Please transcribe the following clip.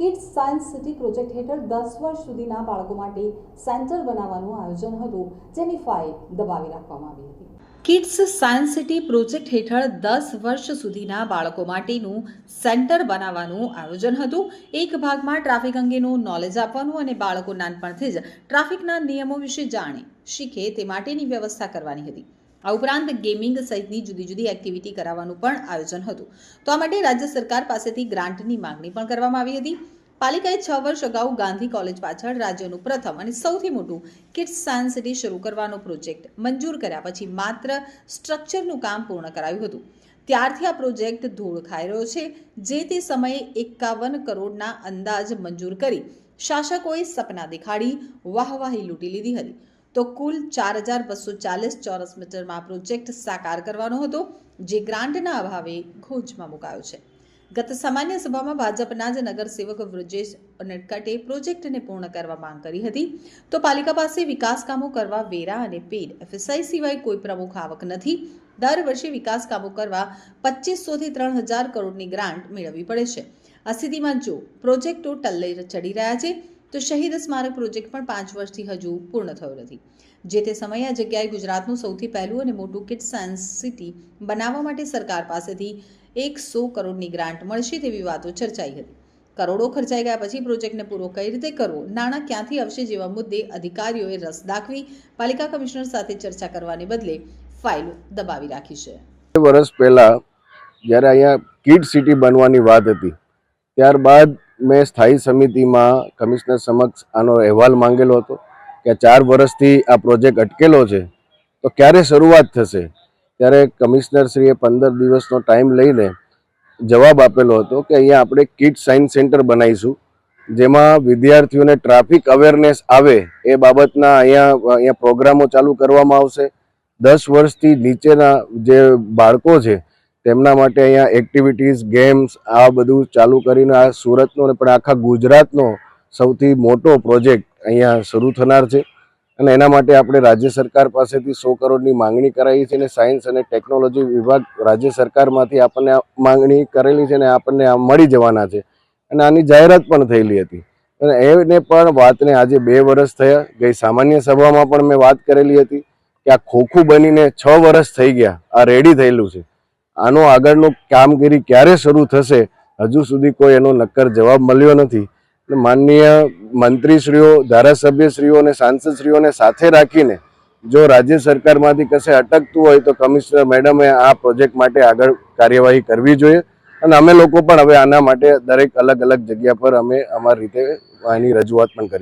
Kids science city project હેઠળ દસ વર્ષ સુધીના બાળકો માટે સેન્ટર બનાવવાનું આયોજન હતું, જેની ફાઇલ દબાવી રાખવામાં આવી હતી. કિડ્સ સાયન્સ સિટી પ્રોજેક્ટ હેઠળ દસ વર્ષ સુધીના બાળકો માટેનું સેન્ટર બનાવવાનું આયોજન હતું. એક ભાગમાં ટ્રાફિક અંગેનું નોલેજ આપવાનું અને બાળકો નાનપણથી જ ટ્રાફિકના નિયમો વિશે જાણે શીખે તે માટેની વ્યવસ્થા કરવાની હતી. આ ઉપરાંત ગેમિંગ સહિતની જુદી જુદી એક્ટિવિટી કરાવવાનું પણ આયોજન હતું. તો આ માટે રાજ્ય સરકાર પાસેથી ગ્રાન્ટની માંગણી પણ કરવામાં આવી હતી. પાલિકાએ છ વર્ષ અગાઉ ગાંધી કોલેજ પાછળ રાજ્યનું પ્રથમ અને સૌથી મોટું કિડ્સ સાયન્સ સિટી શરૂ કરવાનો પ્રોજેક્ટ મંજૂર કર્યા પછી માત્ર સ્ટ્રક્ચરનું કામ પૂર્ણ કરાયું હતું. ત્યારથી આ પ્રોજેક્ટ ધૂળ ખાઈ રહ્યો છે. જે તે સમયે એકાવન કરોડના અંદાજ મંજૂર કરી શાસકોએ સપના દેખાડી, વાહવાહી લૂંટી લીધી હતી. તો કુલ ચાર હજાર બસો ચાલીસ ચોરસ મીટરમાં પ્રોજેક્ટ સાકાર કરવાનો હતો, જે ગ્રાન્ટના અભાવે ખોજમાં મુકાયો છે. ગત સામાન્ય સભામાં ભાજપના જ નગરસેવક વૃજેશ નટકટે પ્રોજેક્ટને પૂર્ણ કરવા માંગ કરી હતી. તો પાલિકા પાસે વિકાસ કામો કરવા વેરા અને પેડ એફએસઆઈ સિવાય કોઈ પ્રમુખ આવક નથી. દર વર્ષે વિકાસ કામો કરવા પચીસોથી ત્રણ હજાર કરોડની ગ્રાન્ટ મેળવવી પડે છે. આ સ્થિતિમાં જો પ્રોજેક્ટો ટલ્લે ચડી રહ્યા છે તો શહીદ સ્મારક પ્રોજેક્ટ પણ પાંચ વર્ષથી હજુ પૂર્ણ થયો નથી. જે તે સમયે આ જગ્યાએ ગુજરાતનું સૌથી પહેલું અને મોટું કિડ સાયન્સ સિટી બનાવવા માટે સરકાર પાસેથી એકસો કરોડની ગ્રાન્ટ મળશે તેવી વાતો ચર્ચાઈ હતી. કરોડો ખર્ચાઈ ગયા પછી પ્રોજેક્ટને પૂરો કઈ રીતે કરવો? નાણાં ક્યાંથી આવશે જેવા મુદ્દે અધિકારીઓએ રસ દાખવી પાલિકા કમિશનર સાથે ચર્ચા કરવાને બદલે ફાઇલો દબાવી રાખી છે. વર્ષ પહેલાં જ્યારે અહીંયા કિડ સિટી બનવાની વાત હતી, ત્યારબાદ મેં સ્થાયી સમિતિમાં કમિશનર સમક્ષ આનો અહેવાલ માંગેલો હતો કે ચાર વર્ષથી આ પ્રોજેક્ટ અટકેલો છે, તો ક્યારે શરૂઆત થશે? ત્યારે કમિશનરશ્રીએ પંદર દિવસનો ટાઈમ લઈને જવાબ આપેલો હતો કે અહીંયા આપણે કિડ સાયન્સ સેન્ટર બનાવીશું, જેમાં વિદ્યાર્થીઓને ટ્રાફિક અવેરનેસ આવે એ બાબતના અહીંયા અહીંયા પ્રોગ્રામો ચાલુ કરવામાં આવશે. દસ વર્ષથી નીચેના જે બાળકો છે તેમના માટે અહીંયા એક્ટિવિટીઝ ગેમ્સ આ બધું ચાલુ કરીને આ સુરતનો પણ આખા ગુજરાતનો સૌથી મોટો પ્રોજેક્ટ અહીંયા શરૂ થનાર છે. અને એના માટે આપણે રાજ્ય સરકાર પાસેથી સો કરોડની માંગણી કરાવી છે અને સાયન્સ અને ટેકનોલોજી વિભાગ રાજ્ય સરકારમાંથી આપણને માંગણી કરેલી છે અને આપણને આ મળી જવાના છે. અને આની જાહેરાત પણ થયેલી હતી. અને એને પણ વાતને આજે બે વર્ષ થયા. ગઈ સામાન્ય સભામાં પણ મેં વાત કરેલી હતી કે આ ખોખું બનીને છ વર્ષ થઈ ગયા. આ રેડી થયેલું છે. આનો આગળનું કામગીરી ક્યારે શરૂ થશે, હજુ સુધી કોઈ એનો નક્કર જવાબ મળ્યો નથી. માનનીય મંત્રીશ્રીઓ, ધારાસભ્યશ્રીઓ અને સાંસદશ્રીઓને સાથે રાખીને જો રાજ્ય સરકારમાંથી કશે અટકતું હોય તો કમિશનર મેડમે આ પ્રોજેક્ટ માટે આગળ કાર્યવાહી કરવી જોઈએ. અને અમે લોકો પણ હવે આના માટે દરેક અલગ અલગ જગ્યા પર અમે અમારી રીતે આની રજૂઆત પણ કરી